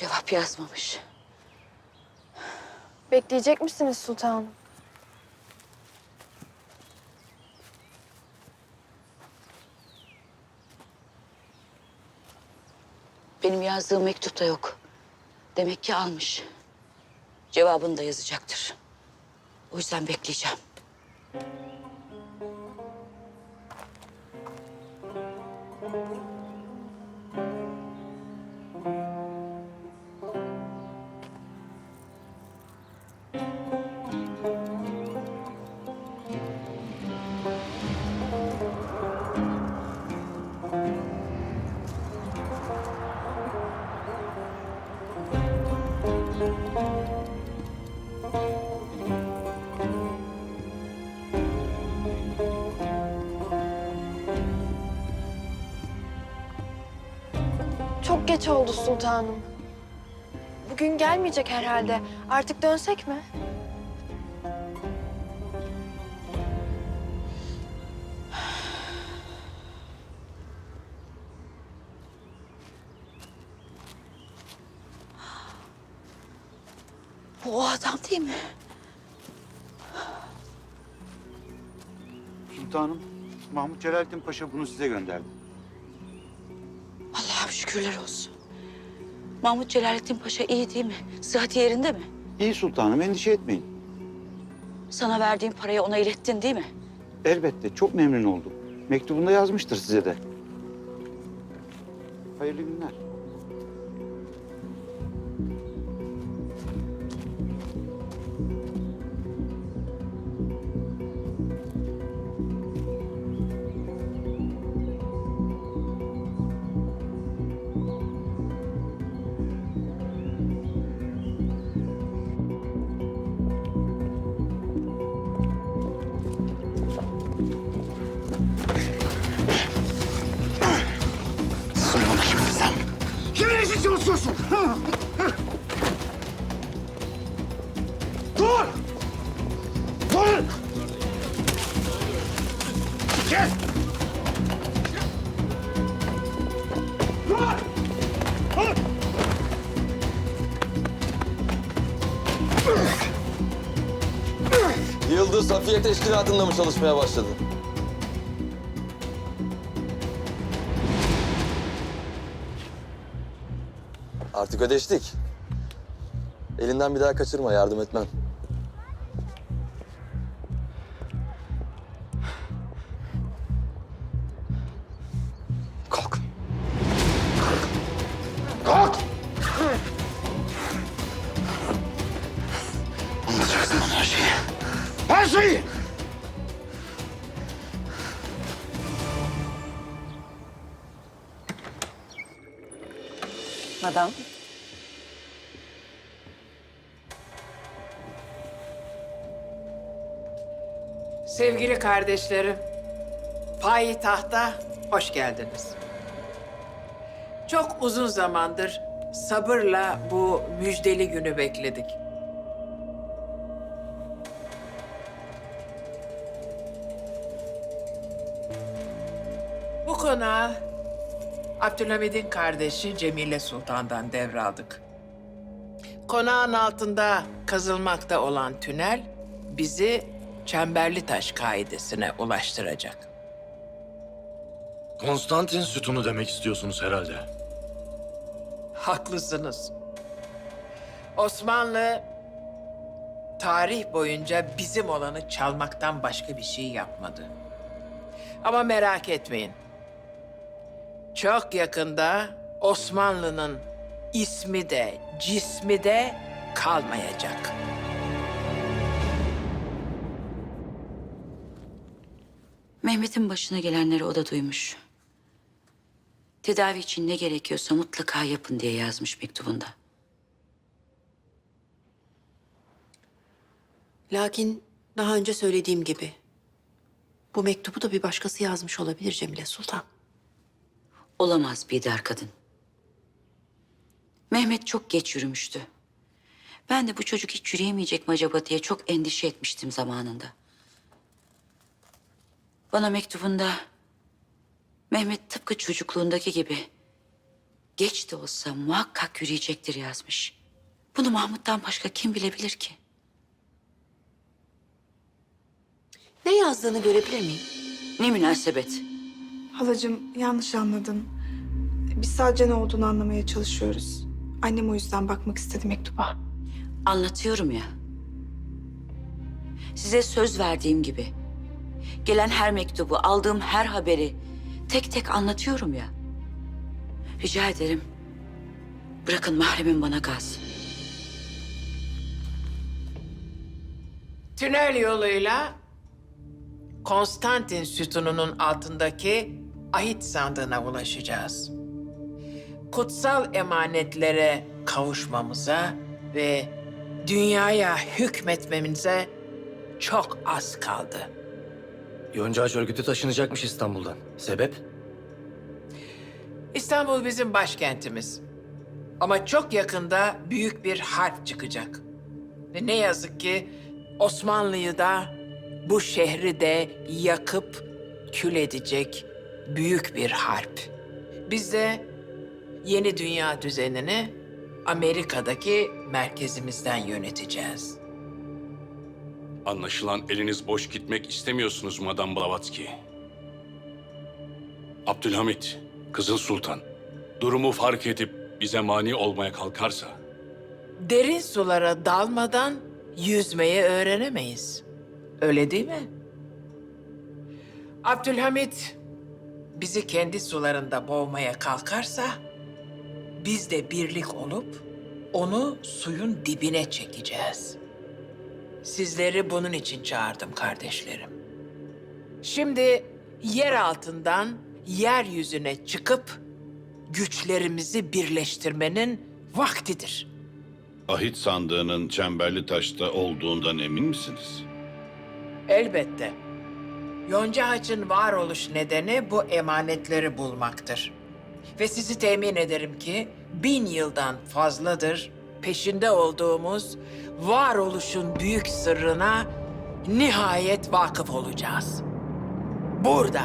Cevap yazmamış. Bekleyecek misiniz sultanım? Benim yazdığım mektupta yok. Demek ki almış. Cevabını da yazacaktır. O yüzden bekleyeceğim. Geç oldu sultanım. Bugün gelmeyecek herhalde. Artık dönsek mi? Bu o adam değil mi? Sultanım, Mahmut Celalettin Paşa bunu size gönderdi. Şükürler olsun. Mahmut Celalettin Paşa iyi değil mi? Sıhhati yerinde mi? İyi sultanım, endişe etmeyin. Sana verdiğim parayı ona ilettin değil mi? Elbette, çok memnun oldum. Mektubunda yazmıştır size de. Hayırlı günler. Sen. Kimin için çalışıyorsun? Dur! Dur! Gel! Dur! Dur! Yıldız Safiye Teşkilatı'nda mı çalışmaya başladın? Artık ödeştik. Elinden bir daha kaçırma, yardım etmem. Kalk. Kalk! Anlatacaksın bana her şeyi. Her şeyi! Madam. Sevgili kardeşlerim, payitahta hoş geldiniz. Çok uzun zamandır sabırla bu müjdeli günü bekledik. Bu konağı Abdülhamid'in kardeşi Cemile Sultan'dan devraldık. Konağın altında kazılmakta olan tünel bizi Çemberli Taş kaidesine ulaştıracak. Konstantin sütunu demek istiyorsunuz herhalde. Haklısınız. Osmanlı tarih boyunca bizim olanı çalmaktan başka bir şey yapmadı. Ama merak etmeyin. Çok yakında Osmanlı'nın ismi de cismi de kalmayacak. Mehmet'in başına gelenleri o da duymuş. Tedavi için ne gerekiyorsa mutlaka yapın diye yazmış mektubunda. Lakin daha önce söylediğim gibi bu mektubu da bir başkası yazmış olabilir Cemile Sultan. Olamaz Bidar kadın. Mehmet çok geç yürümüştü. Ben de bu çocuk hiç yürüyemeyecek mi acaba diye çok endişe etmiştim zamanında. Bana mektubunda Mehmet tıpkı çocukluğundaki gibi geç de olsa muhakkak yürüyecektir yazmış. Bunu Mahmut'tan başka kim bilebilir ki? Ne yazdığını görebilir miyim? Ne münasebet. Halacığım yanlış anladın. Biz sadece ne olduğunu anlamaya çalışıyoruz. Annem o yüzden bakmak istedi mektuba. Anlatıyorum ya. Size söz verdiğim gibi. Gelen her mektubu, aldığım her haberi tek tek anlatıyorum ya. Rica ederim. Bırakın mahremim bana kalsın. Tünel yoluyla Konstantin sütununun altındaki ahit sandığına ulaşacağız. Kutsal emanetlere kavuşmamıza ve dünyaya hükmetmemize çok az kaldı. Yonca Ağaç örgütü taşınacakmış İstanbul'dan. Sebep? İstanbul bizim başkentimiz. Ama çok yakında büyük bir harp çıkacak. Ve ne yazık ki Osmanlı'yı da bu şehri de yakıp kül edecek büyük bir harp. Biz de yeni dünya düzenini Amerika'daki merkezimizden yöneteceğiz. Anlaşılan eliniz boş gitmek istemiyorsunuz Madame Blavatsky. Abdülhamit, Kızıl Sultan, durumu fark edip bize mani olmaya kalkarsa... Derin sulara dalmadan yüzmeyi öğrenemeyiz. Öyle değil mi? Abdülhamit bizi kendi sularında boğmaya kalkarsa biz de birlik olup onu suyun dibine çekeceğiz. Sizleri bunun için çağırdım kardeşlerim. Şimdi yer altından yeryüzüne çıkıp güçlerimizi birleştirmenin vaktidir. Ahit sandığının çemberli taşta olduğundan emin misiniz? Elbette. Yonca Haç'ın varoluş nedeni bu emanetleri bulmaktır. Ve sizi temin ederim ki bin yıldan fazladır peşinde olduğumuz varoluşun büyük sırrına nihayet vakıf olacağız. Burada,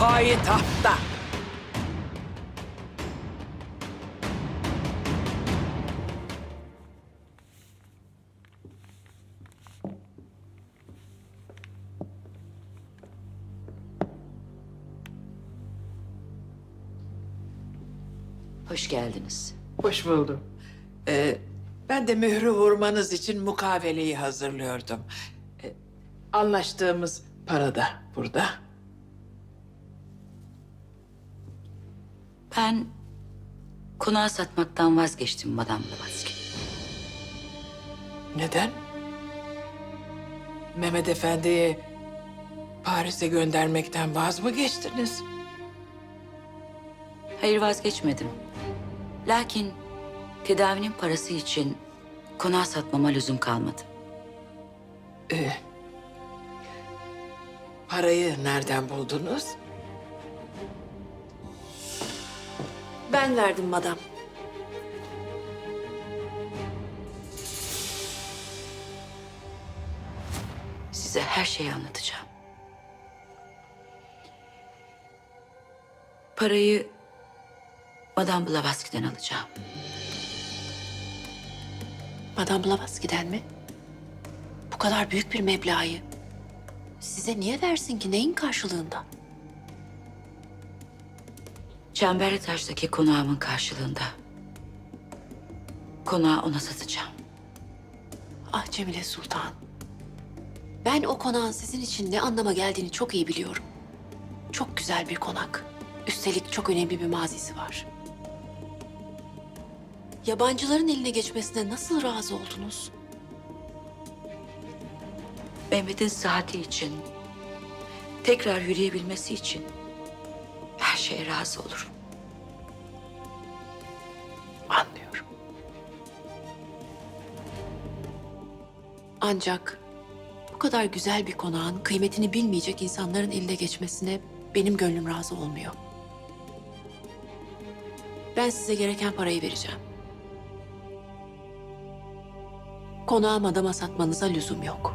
payitahtta. Geldiniz. Hoş buldum. Ee, ben de mührü vurmanız için mukaveleyi hazırlıyordum. Ee, anlaştığımız para da burada. Ben konağı satmaktan vazgeçtim Madame Blavatsky. Neden? Mehmet Efendi'yi Paris'e göndermekten vaz mı geçtiniz? Hayır vazgeçmedim. Lakin tedavinin parası için konağı satmama lüzum kalmadı. Ee, parayı nereden buldunuz? Ben verdim madam. Size her şeyi anlatacağım. Parayı Madame Blavatsky'den alacağım. Madame Blavatsky'den mi? Bu kadar büyük bir meblağı size niye versin ki? Neyin karşılığında? Çemberli Taş'taki konağımın karşılığında. Konağı ona satacağım. Ah Cemile Sultan. Ben o konağın sizin için ne anlama geldiğini çok iyi biliyorum. Çok güzel bir konak. Üstelik çok önemli bir mazisi var. Yabancıların eline geçmesine nasıl razı oldunuz? Mehmet'in sıhhati için, tekrar yürüyebilmesi için her şeye razı olurum. Anlıyorum. Ancak bu kadar güzel bir konağın kıymetini bilmeyecek insanların eline geçmesine benim gönlüm razı olmuyor. Ben size gereken parayı vereceğim. Konağı madama satmanıza lüzum yok.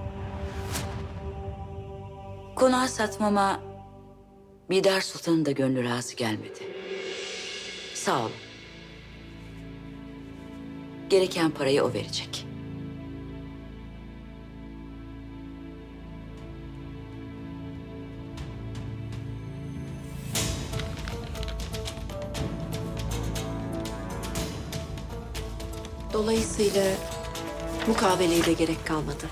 Konağı satmama Bidar Sultan'ın da gönlü razı gelmedi. Sağ ol. Gereken parayı o verecek. Dolayısıyla mukaveleye de gerek kalmadı.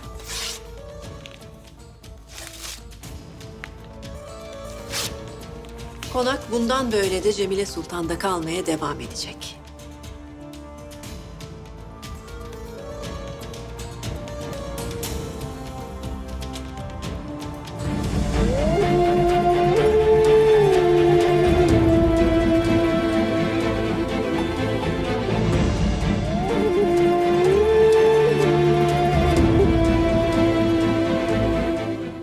Konak bundan böyle de Cemile Sultan'da kalmaya devam edecek.